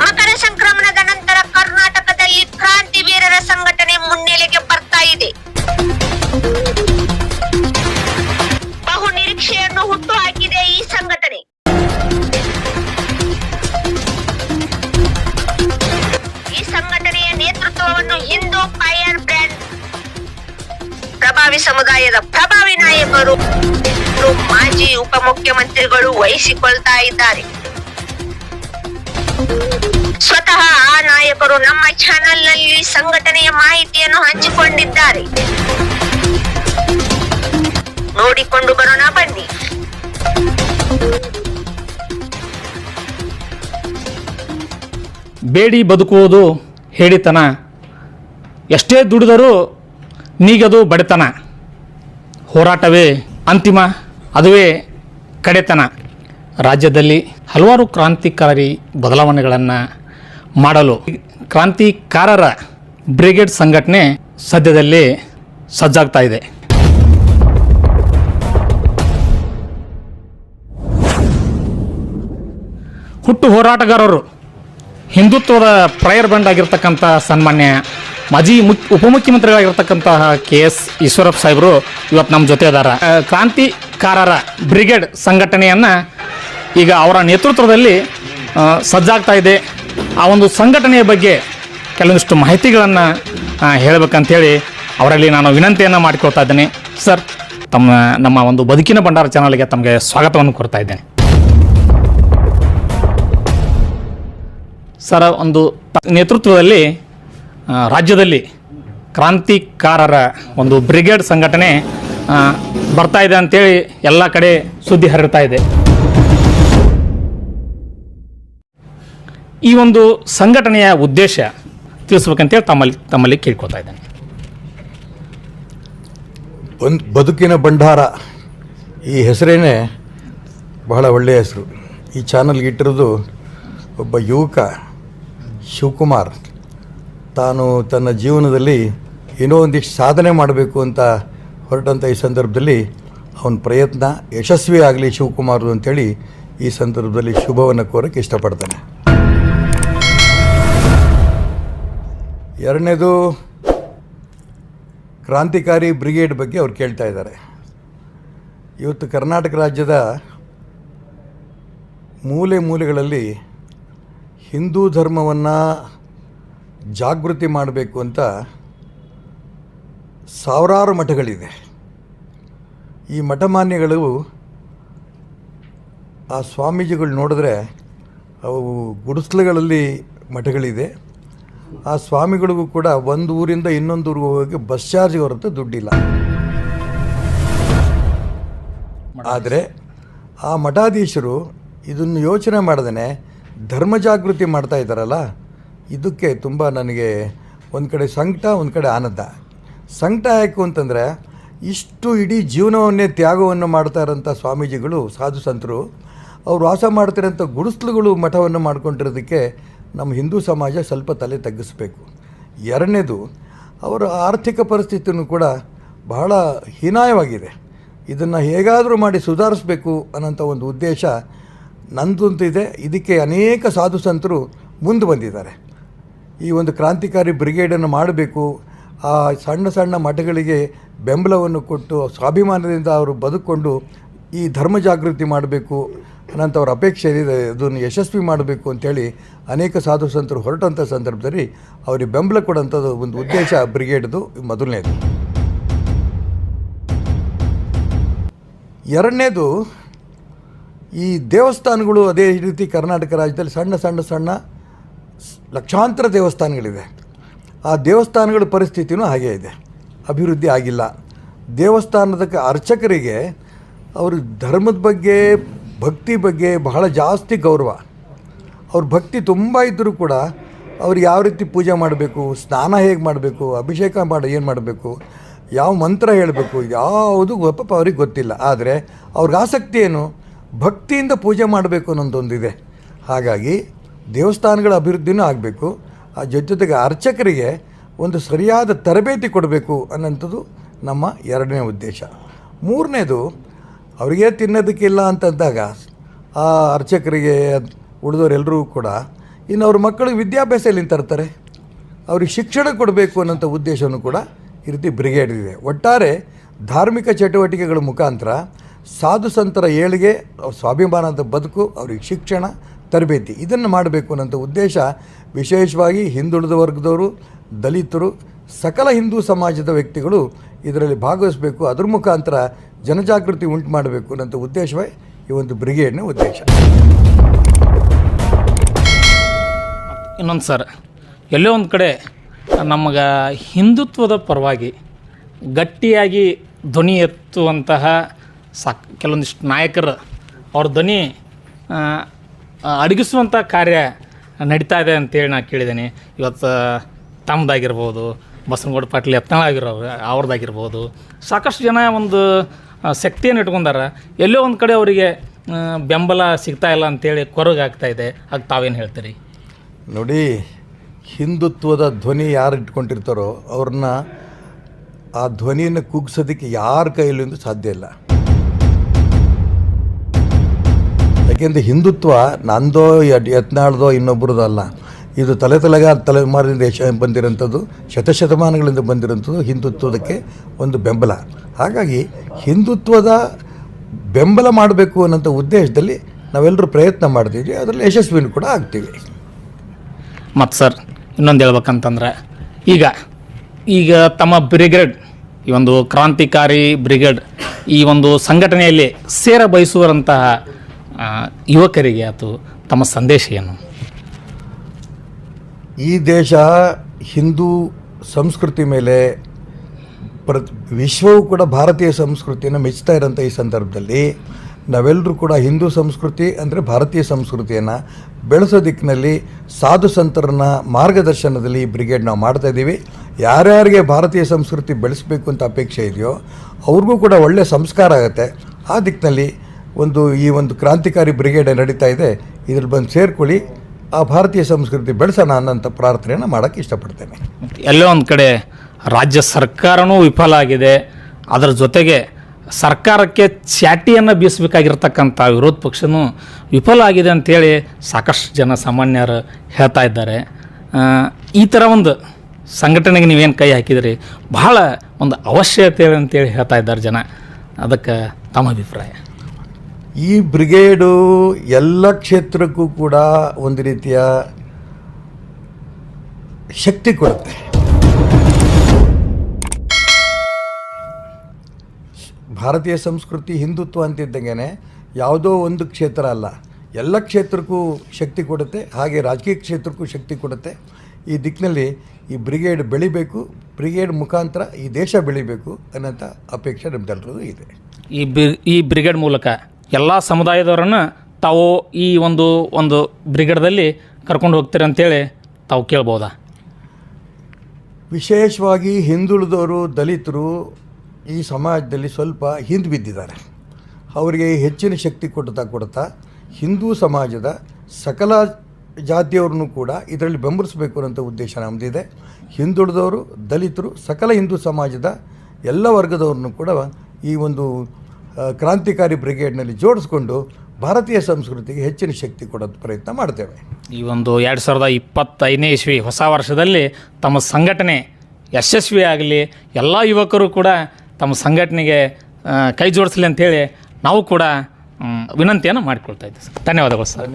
ಮಕರ ಸಂಕ್ರಮಣದ ನಂತರ ಕರ್ನಾಟಕದಲ್ಲಿ ಕ್ರಾಂತಿವೀರರ ಸಂಘಟನೆ ಮುನ್ನೆಲೆಗೆ ಬರ್ತಾ ಇದೆ. ಬಹು ನಿರೀಕ್ಷೆಯನ್ನು ಹುಟ್ಟು ಹಾಕಿದೆ ಈ ಸಂಘಟನೆ. ಈ ಸಂಘಟನೆಯ ನೇತೃತ್ವವನ್ನು ಹಿಂದೂ ಫೈರ್ ಬ್ರ್ಯಾಂಡ್ ಪ್ರಭಾವಿ ಸಮುದಾಯದ ಪ್ರಭಾವಿ ನಾಯಕರು ಮಾಜಿ ಉಪಮುಖ್ಯಮಂತ್ರಿಗಳು ವಹಿಸಿಕೊಳ್ತಾ ಇದ್ದಾರೆ. ಸ್ವತಃ ಆ ನಾಯಕರು ನಮ್ಮ ಚಾನೆಲ್ನಲ್ಲಿ ಸಂಘಟನೆಯ ಮಾಹಿತಿಯನ್ನು ಹಂಚಿಕೊಂಡಿದ್ದಾರೆ. ನೋಡಿಕೊಂಡು ಬರೋಣ ಬನ್ನಿ. ಬೇಡಿ ಬದುಕುವುದು ಹೇಳಿತನ. ಎಷ್ಟೇ ದುಡಿದರೂ ನೀಗದು ಬಡತನ. ಹೋರಾಟವೇ ಅಂತಿಮ, ಅದುವೇ ಕಡೆತನ. ರಾಜ್ಯದಲ್ಲಿ ಹಲವಾರು ಕ್ರಾಂತಿಕಾರಿ ಬದಲಾವಣೆಗಳನ್ನು ಮಾಡಲು. ಕ್ರಾಂತಿಕಾರರ ಬ್ರಿಗೇಡ್ ಸಂಘಟನೆ ಸದ್ಯದಲ್ಲಿ ಸಜ್ಜಾಗ್ತಾ ಇದೆ. ಹುಟ್ಟು ಹೋರಾಟಗಾರರು ಹಿಂದುತ್ವದ ಪ್ರಯರ್ ಬಂಡ್ ಆಗಿರ್ತಕ್ಕಂಥ ಸನ್ಮಾನ್ಯ ಮಾಜಿ ಮುಖ್ಯ ಉಪಮುಖ್ಯಮಂತ್ರಿಗಳಾಗಿರ್ತಕ್ಕಂತಹ ಕೆ ಎಸ್ ಈಶ್ವರಪ್ಪ ಸಾಹೇಬರು ಇವತ್ತು ನಮ್ಮ ಜೊತೆ ಇದ್ದಾರೆ ಕ್ರಾಂತಿಕಾರರ ಬ್ರಿಗೇಡ್ ಸಂಘಟನೆಯನ್ನು ಈಗ ಅವರ ನೇತೃತ್ವದಲ್ಲಿ ಸಜ್ಜಾಗ್ತಾ ಇದೆ. ಆ ಒಂದು ಸಂಘಟನೆಯ ಬಗ್ಗೆ ಕೆಲವೊಂದಿಷ್ಟು ಮಾಹಿತಿಗಳನ್ನು ಹೇಳಬೇಕಂತೇಳಿ ಅವರಲ್ಲಿ ನಾನು ವಿನಂತಿಯನ್ನು ಮಾಡಿಕೊಳ್ತಾ ಇದ್ದೇನೆ. ಸರ್, ತಮ್ಮ, ನಮ್ಮ ಒಂದು ಬದುಕಿನ ಭಂಡಾರ ಚಾನಲ್ಗೆ ತಮಗೆ ಸ್ವಾಗತವನ್ನು ಕೊಡ್ತಾ ಇದ್ದೇನೆ. ಸರ್, ಒಂದು ನೇತೃತ್ವದಲ್ಲಿ ರಾಜ್ಯದಲ್ಲಿ ಕ್ರಾಂತಿಕಾರರ ಒಂದು ಬ್ರಿಗೇಡ್ ಸಂಘಟನೆ ಬರ್ತಾ ಇದೆ ಅಂತೇಳಿ ಎಲ್ಲ ಕಡೆ ಸುದ್ದಿ ಹರಡ್ತಾ ಇದೆ. ಈ ಒಂದು ಸಂಘಟನೆಯ ಉದ್ದೇಶ ತಿಳಿಸ್ಬೇಕಂತೇಳಿ ತಮ್ಮಲ್ಲಿ ತಮ್ಮಲ್ಲಿ ಕೇಳ್ಕೊತಾ ಇದ್ದೇನೆ. ಒಂದು ಬದುಕಿನ ಭಂಡಾರ ಈ ಹೆಸರೇನೆ ಬಹಳ ಒಳ್ಳೆಯ ಹೆಸರು. ಈ ಚಾನಲ್ಗೆ ಇಟ್ಟಿರೋದು ಒಬ್ಬ ಯುವಕ ಶಿವಕುಮಾರ್. ತಾನು ತನ್ನ ಜೀವನದಲ್ಲಿ ಏನೋ ಒಂದಿಷ್ಟು ಸಾಧನೆ ಮಾಡಬೇಕು ಅಂತ ಹೊರಟಂಥ ಈ ಸಂದರ್ಭದಲ್ಲಿ ಅವನ ಪ್ರಯತ್ನ ಯಶಸ್ವಿ ಆಗಲಿ ಶಿವಕುಮಾರ್ದು ಅಂತೇಳಿ ಈ ಸಂದರ್ಭದಲ್ಲಿ ಶುಭವನ್ನು ಕೋರಕ್ಕೆ ಇಷ್ಟಪಡ್ತಾನೆ. ಎರಡನೇದು ಕ್ರಾಂತಿಕಾರಿ ಬ್ರಿಗೇಡ್ ಬಗ್ಗೆ ಅವ್ರು ಕೇಳ್ತಾ ಇದ್ದಾರೆ. ಇವತ್ತು ಕರ್ನಾಟಕ ರಾಜ್ಯದ ಮೂಲೆ ಮೂಲೆಗಳಲ್ಲಿ ಹಿಂದೂ ಧರ್ಮವನ್ನು ಜಾಗೃತಿ ಮಾಡಬೇಕು ಅಂತ ಸಾವಿರಾರು ಮಠಗಳಿದೆ. ಈ ಮಠಮಾನ್ಯಗಳು ಆ ಸ್ವಾಮೀಜಿಗಳು ನೋಡಿದ್ರೆ ಅವು ಗುಡಿಸ್ಲುಗಳಲ್ಲಿ ಮಠಗಳಿದೆ. ಆ ಸ್ವಾಮಿಗಳಿಗೂ ಕೂಡ ಒಂದು ಊರಿಂದ ಇನ್ನೊಂದು ಊರಿಗೆ ಹೋಗೋಕ್ಕೆ ಬಸ್ ಚಾರ್ಜ್ ಹೊರತು ದುಡ್ಡಿಲ್ಲ. ಆದರೆ ಆ ಮಠಾಧೀಶರು ಇದನ್ನು ಯೋಚನೆ ಮಾಡ್ದೇ ಧರ್ಮ ಜಾಗೃತಿ ಮಾಡ್ತಾ ಇದ್ದಾರಲ್ಲ ಇದಕ್ಕೆ ತುಂಬ ನನಗೆ ಒಂದು ಕಡೆ ಸಂಕಟ ಒಂದು ಕಡೆ ಆನಂದ. ಸಂಕಟ ಯಾಕು ಅಂತಂದರೆ ಇಷ್ಟು ಇಡೀ ಜೀವನವನ್ನೇ ತ್ಯಾಗವನ್ನು ಮಾಡ್ತಾ ಇರೋಂಥ ಸ್ವಾಮೀಜಿಗಳು ಸಾಧು ಸಂತರು ಅವ್ರು ವಾಸ ಮಾಡ್ತಿರೋಂಥ ಗುಡಿಸ್ಲುಗಳು ಮಠವನ್ನು ಮಾಡ್ಕೊಂಡಿರೋದಕ್ಕೆ ನಮ್ಮ ಹಿಂದೂ ಸಮಾಜ ಸ್ವಲ್ಪ ತಲೆ ತಗ್ಗಿಸ್ಬೇಕು. ಎರಡನೇದು, ಅವರ ಆರ್ಥಿಕ ಪರಿಸ್ಥಿತಿಯೂ ಕೂಡ ಬಹಳ ಹೀನಾಯವಾಗಿದೆ. ಇದನ್ನು ಹೇಗಾದರೂ ಮಾಡಿ ಸುಧಾರಿಸಬೇಕು ಅನ್ನೋಂಥ ಒಂದು ಉದ್ದೇಶ ನಂದಂತಿದೆ ಇದೆ. ಇದಕ್ಕೆ ಅನೇಕ ಸಾಧು ಸಂತರು ಮುಂದೆ ಬಂದಿದ್ದಾರೆ. ಈ ಒಂದು ಕ್ರಾಂತಿಕಾರಿ ಬ್ರಿಗೇಡನ್ನು ಮಾಡಬೇಕು. ಆ ಸಣ್ಣ ಸಣ್ಣ ಮಠಗಳಿಗೆ ಬೆಂಬಲವನ್ನು ಕೊಟ್ಟು, ಸ್ವಾಭಿಮಾನದಿಂದ ಅವರು ಬದುಕೊಂಡು ಈ ಧರ್ಮ ಜಾಗೃತಿ ಮಾಡಬೇಕು, ಅನಂತವ್ರ ಅಪೇಕ್ಷೆ ಇದೆ ಅದನ್ನು ಯಶಸ್ವಿ ಮಾಡಬೇಕು ಅಂತೇಳಿ ಅನೇಕ ಸಾಧು ಸಂತರು ಹೊರಟಂಥ ಸಂದರ್ಭದಲ್ಲಿ ಅವರಿಗೆ ಬೆಂಬಲ ಕೊಡೋಂಥದ್ದು ಒಂದು ಉದ್ದೇಶ ಬ್ರಿಗೇಡ್ದು ಮೊದಲನೇದು. ಎರಡನೇದು, ಈ ದೇವಸ್ಥಾನಗಳು ಅದೇ ರೀತಿ ಕರ್ನಾಟಕ ರಾಜ್ಯದಲ್ಲಿ ಸಣ್ಣ ಸಣ್ಣ ಸಣ್ಣ ಲಕ್ಷಾಂತರ ದೇವಸ್ಥಾನಗಳಿವೆ. ಆ ದೇವಸ್ಥಾನಗಳ ಪರಿಸ್ಥಿತಿನೂ ಹಾಗೇ ಇದೆ. ಅಭಿವೃದ್ಧಿ ಆಗಿಲ್ಲ. ದೇವಸ್ಥಾನದ ಅರ್ಚಕರಿಗೆ ಅವರು ಧರ್ಮದ ಬಗ್ಗೆ, ಭಕ್ತಿ ಬಗ್ಗೆ ಬಹಳ ಜಾಸ್ತಿ ಗೌರವ. ಅವ್ರ ಭಕ್ತಿ ತುಂಬ ಇದ್ದರೂ ಕೂಡ ಅವ್ರು ಯಾವ ರೀತಿ ಪೂಜೆ ಮಾಡಬೇಕು, ಸ್ನಾನ ಹೇಗೆ ಮಾಡಬೇಕು, ಅಭಿಷೇಕ ಮಾಡಿ, ಏನು ಮಾಡಬೇಕು, ಯಾವ ಮಂತ್ರ ಹೇಳಬೇಕು, ಯಾವುದು ಪಾಪ ಅವ್ರಿಗೆ ಗೊತ್ತಿಲ್ಲ. ಆದರೆ ಅವ್ರಿಗೆ ಆಸಕ್ತಿ ಏನು? ಭಕ್ತಿಯಿಂದ ಪೂಜೆ ಮಾಡಬೇಕು ಅನ್ನೋದೊಂದಿದೆ. ಹಾಗಾಗಿ ದೇವಸ್ಥಾನಗಳ ಅಭಿವೃದ್ಧಿನೂ ಆಗಬೇಕು. ಆ ಜೊತೆ ಜೊತೆಗೆ ಅರ್ಚಕರಿಗೆ ಒಂದು ಸರಿಯಾದ ತರಬೇತಿ ಕೊಡಬೇಕು ಅನ್ನೋಂಥದ್ದು ನಮ್ಮ ಎರಡನೇ ಉದ್ದೇಶ. ಮೂರನೇದು ಅವರಿಗೆ ತಿನ್ನೋದಕ್ಕಿಲ್ಲ ಅಂತಂದಾಗ ಆ ಅರ್ಚಕರಿಗೆ, ಉಳಿದವರೆಲ್ಲರೂ ಕೂಡ ಇನ್ನು ಅವ್ರ ಮಕ್ಕಳಿಗೆ ವಿದ್ಯಾಭ್ಯಾಸ ಎಲ್ಲಿಂದ ತರ್ತಾರೆ ಅವ್ರಿಗೆ ಶಿಕ್ಷಣ ಕೊಡಬೇಕು ಅನ್ನೋಂಥ ಉದ್ದೇಶವನ್ನು ಕೂಡ ಈ ರೀತಿ ಬ್ರಿಗೇಡ್ ಇದೆ ಒಟ್ಟಾರೆ ಧಾರ್ಮಿಕ ಚಟುವಟಿಕೆಗಳ ಮುಖಾಂತರ ಸಾಧು ಸಂತರ ಏಳಿಗೆ ಸ್ವಾಭಿಮಾನದ ಬದುಕು, ಅವ್ರಿಗೆ ಶಿಕ್ಷಣ, ತರಬೇತಿ ಇದನ್ನು ಮಾಡಬೇಕು ಅನ್ನೋಂಥ ಉದ್ದೇಶ ವಿಶೇಷವಾಗಿ ಹಿಂದುಳಿದ ವರ್ಗದವರು, ದಲಿತರು ಸಕಲ ಹಿಂದೂ ಸಮಾಜದ ವ್ಯಕ್ತಿಗಳು ಇದರಲ್ಲಿ ಭಾಗವಹಿಸಬೇಕು. ಅದ್ರ ಮುಖಾಂತರ ಜನಜಾಗೃತಿ ಉಂಟು ಮಾಡಬೇಕು ಅನ್ನೋಂಥ ಉದ್ದೇಶವೇ ಈ ಒಂದು ಬ್ರಿಗೇಡ್ನ ಉದ್ದೇಶ. ಇನ್ನೊಂದು ಸರ್, ಎಲ್ಲೋ ಒಂದು ಕಡೆ ನಮಗೆ ಹಿಂದುತ್ವದ ಪರವಾಗಿ ಗಟ್ಟಿಯಾಗಿ ಧ್ವನಿ ಎತ್ತುವಂತಹ ಸಾ, ಕೆಲವೊಂದಿಷ್ಟು ನಾಯಕರು ಅವ್ರ ಧ್ವನಿ ಅಡಗಿಸುವಂಥ ಕಾರ್ಯ ನಡೀತಾ ಇದೆ ಅಂತೇಳಿ ನಾನು ಕೇಳಿದ್ದೀನಿ. ಇವತ್ತು ತಮ್ಮದಾಗಿರ್ಬೋದು ಬಸನಗೌಡ ಪಾಟೀಲ್ ಯತ್ನಾಳ್ ಆಗಿರೋ ಅವ್ರದ್ದಾಗಿರ್ಬೋದು. ಸಾಕಷ್ಟು ಜನ ಒಂದು ಶಕ್ತಿಯನ್ನು ಇಟ್ಕೊಂಡಾರ. ಎಲ್ಲೋ ಒಂದು ಕಡೆ ಅವರಿಗೆ ಬೆಂಬಲ ಸಿಗ್ತಾ ಇಲ್ಲ ಅಂತೇಳಿ ಕೊರಗಾಗ್ತಾ ಇದೆ. ಅದು ತಾವೇನು ಹೇಳ್ತೀರಿ? ನೋಡಿ, ಹಿಂದುತ್ವದ ಧ್ವನಿ ಯಾರು ಇಟ್ಕೊಂಡಿರ್ತಾರೋ ಅವ್ರನ್ನ ಆ ಧ್ವನಿಯನ್ನು ಕುಗ್ಸೋದಕ್ಕೆ ಯಾರ ಕೈಯಲ್ಲಿಂದ ಸಾಧ್ಯ ಇಲ್ಲ. ಯಾಕೆಂದರೆ ಹಿಂದುತ್ವ ನಂದೋ ಯತ್ನಾಳ್ದೋ ಇನ್ನೊಬ್ಬರದೋ ಅಲ್ಲ ಇದು ತಲೆ ತಲೆಗ ತಲೆಮಾರಿನಿಂದ ಯಶ ಬಂದಿರೋಂಥದ್ದು, ಶತಶತಮಾನಗಳಿಂದ ಬಂದಿರೋಂಥದ್ದು ಹಿಂದುತ್ವದಕ್ಕೆ ಒಂದು ಬೆಂಬಲ. ಹಾಗಾಗಿ ಹಿಂದುತ್ವದ ಬೆಂಬಲ ಮಾಡಬೇಕು ಅನ್ನೋಂಥ ಉದ್ದೇಶದಲ್ಲಿ ನಾವೆಲ್ಲರೂ ಪ್ರಯತ್ನ ಮಾಡ್ತೀವಿ, ಅದರಲ್ಲಿ ಯಶಸ್ವಿನೂ ಕೂಡ ಆಗ್ತೀವಿ. ಮತ್ತು ಸರ್, ಇನ್ನೊಂದು ಹೇಳ್ಬೇಕಂತಂದ್ರೆ, ಈಗ ಈಗ ತಮ್ಮ ಬ್ರಿಗೇಡ್, ಈ ಒಂದು ಕ್ರಾಂತಿಕಾರಿ ಬ್ರಿಗೇಡ್, ಈ ಒಂದು ಸಂಘಟನೆಯಲ್ಲಿ ಸೇರ ಬಯಸುವಂತಹ ಯುವಕರಿಗೆ ಆತು ತಮ್ಮ ಸಂದೇಶ ಏನು? ಈ ದೇಶ ಹಿಂದೂ ಸಂಸ್ಕೃತಿ ಮೇಲೆ ಪ್ರ, ವಿಶ್ವವು ಕೂಡ ಭಾರತೀಯ ಸಂಸ್ಕೃತಿಯನ್ನು ಮೆಚ್ಚುತ್ತಾ ಇರೋಂಥ ಈ ಸಂದರ್ಭದಲ್ಲಿ ನಾವೆಲ್ಲರೂ ಕೂಡ ಹಿಂದೂ ಸಂಸ್ಕೃತಿ ಅಂದರೆ ಭಾರತೀಯ ಸಂಸ್ಕೃತಿಯನ್ನು ಬೆಳೆಸೋ ದಿಕ್ಕಿನಲ್ಲಿ ಸಾಧು ಸಂತರನ್ನ ಮಾರ್ಗದರ್ಶನದಲ್ಲಿ ಈ ಬ್ರಿಗೇಡ್ ನಾವು ಮಾಡ್ತಾ ಇದ್ದೀವಿ. ಯಾರ್ಯಾರಿಗೆ ಭಾರತೀಯ ಸಂಸ್ಕೃತಿ ಬೆಳೆಸಬೇಕು ಅಂತ ಅಪೇಕ್ಷೆ ಇದೆಯೋ ಅವ್ರಿಗೂ ಕೂಡ ಒಳ್ಳೆಯ ಸಂಸ್ಕಾರ ಆಗುತ್ತೆ. ಆ ದಿಕ್ಕಿನಲ್ಲಿ ಒಂದು ಈ ಒಂದು ಕ್ರಾಂತಿಕಾರಿ ಬ್ರಿಗೇಡ್ ನಡೀತಾ ಇದೆ. ಇದ್ರಲ್ಲಿ ಬಂದು ಸೇರ್ಕೊಳ್ಳಿ. ಆ ಭಾರತೀಯ ಸಂಸ್ಕೃತಿ ಬೆಳೆಸೋಣ ಅನ್ನೋಂಥ ಪ್ರಾರ್ಥನೆಯನ್ನು ಮಾಡೋಕ್ಕೆ ಇಷ್ಟಪಡ್ತೇನೆ. ಎಲ್ಲೋ ಒಂದು ಕಡೆ ರಾಜ್ಯ ಸರ್ಕಾರನೂ ವಿಫಲ ಆಗಿದೆ. ಅದರ ಜೊತೆಗೆ ಸರ್ಕಾರಕ್ಕೆ ಚಾಟಿಯನ್ನು ಬೀಸಬೇಕಾಗಿರ್ತಕ್ಕಂಥ ವಿರೋಧ ಪಕ್ಷನೂ ವಿಫಲ ಆಗಿದೆ ಅಂತೇಳಿ ಸಾಕಷ್ಟು ಜನ ಸಾಮಾನ್ಯರು ಹೇಳ್ತಾ ಇದ್ದಾರೆ. ಈ ಥರ ಒಂದು ಸಂಘಟನೆಗೆ ನೀವೇನು ಕೈ ಹಾಕಿದ್ರಿ? ಬಹಳ ಒಂದು ಅವಶ್ಯಕತೆ ಅಂತೇಳಿ ಹೇಳ್ತಾ ಇದ್ದಾರೆ ಜನ. ಅದಕ್ಕೆ ತಮ್ಮ ಅಭಿಪ್ರಾಯ. ಈ ಬ್ರಿಗೇಡು ಎಲ್ಲ ಕ್ಷೇತ್ರಕ್ಕೂ ಕೂಡ ಒಂದು ರೀತಿಯ ಶಕ್ತಿ ಕೊಡುತ್ತೆ. ಭಾರತೀಯ ಸಂಸ್ಕೃತಿ ಹಿಂದುತ್ವ ಅಂತಿದ್ದಂಗೆ ಯಾವುದೋ ಒಂದು ಕ್ಷೇತ್ರ ಅಲ್ಲ, ಎಲ್ಲ ಕ್ಷೇತ್ರಕ್ಕೂ ಶಕ್ತಿ ಕೊಡುತ್ತೆ, ಹಾಗೆ ರಾಜಕೀಯ ಕ್ಷೇತ್ರಕ್ಕೂ ಶಕ್ತಿ ಕೊಡುತ್ತೆ. ಈ ದಿಕ್ಕಿನಲ್ಲಿ ಈ ಬ್ರಿಗೇಡ್ ಬೆಳಿಬೇಕು, ಬ್ರಿಗೇಡ್ ಮುಖಾಂತರ ಈ ದೇಶ ಬೆಳಿಬೇಕು ಅನ್ನೋಂಥ ಅಪೇಕ್ಷೆ ನಮ್ದೆಲ್ಲರಿಗೂ ಇದೆ. ಈ ಬ್ರಿ, ಈ ಬ್ರಿಗೇಡ್ ಮೂಲಕ ಎಲ್ಲ ಸಮುದಾಯದವರನ್ನು ತಾವು ಈ ಒಂದು ಒಂದು ಬ್ರಿಗೇಡ್ದಲ್ಲಿ ಕರ್ಕೊಂಡು ಹೋಗ್ತೀರಿ ಅಂತೇಳಿ ತಾವು ಕೇಳ್ಬೋದಾ? ವಿಶೇಷವಾಗಿ ಹಿಂದುಳಿದವರು, ದಲಿತರು ಈ ಸಮಾಜದಲ್ಲಿ ಸ್ವಲ್ಪ ಹಿಂದೆ ಬಿದ್ದಿದ್ದಾರೆ. ಅವರಿಗೆ ಹೆಚ್ಚಿನ ಶಕ್ತಿ ಕೊಡ್ತಾ ಕೊಡ್ತಾ ಹಿಂದೂ ಸಮಾಜದ ಸಕಲ ಜಾತಿಯವ್ರನ್ನೂ ಕೂಡ ಇದರಲ್ಲಿ ಬೆಂಬಲಿಸಬೇಕು ಅನ್ನೋಂಥ ಉದ್ದೇಶ ನಮ್ಮದಿದೆ ಹಿಂದುಳಿದವರು, ದಲಿತರು ಸಕಲ ಹಿಂದೂ ಸಮಾಜದ ಎಲ್ಲ ವರ್ಗದವ್ರನ್ನೂ ಕೂಡ ಈ ಒಂದು ಕ್ರಾಂತಿಕಾರಿ ಬ್ರಿಗೇಡ್ನಲ್ಲಿ ಜೋಡಿಸ್ಕೊಂಡು ಭಾರತೀಯ ಸಂಸ್ಕೃತಿಗೆ ಹೆಚ್ಚಿನ ಶಕ್ತಿ ಕೊಡೋದು ಪ್ರಯತ್ನ ಮಾಡ್ತೇವೆ. ಈ ಒಂದು ಎರಡು ಸಾವಿರದ ಇಪ್ಪತ್ತೈದನೇ ಇಸ್ವಿ ಹೊಸ ವರ್ಷದಲ್ಲಿ ತಮ್ಮ ಸಂಘಟನೆ ಯಶಸ್ವಿ ಆಗಲಿ ಎಲ್ಲ ಯುವಕರು ಕೂಡ ತಮ್ಮ ಸಂಘಟನೆಗೆ ಕೈ ಜೋಡಿಸಲಿ ಅಂತೇಳಿ ನಾವು ಕೂಡ ವಿನಂತಿಯನ್ನು ಮಾಡಿಕೊಳ್ತಾ ಇದ್ದೀವಿ ಸರ್. ಧನ್ಯವಾದಗಳು ಸರ್.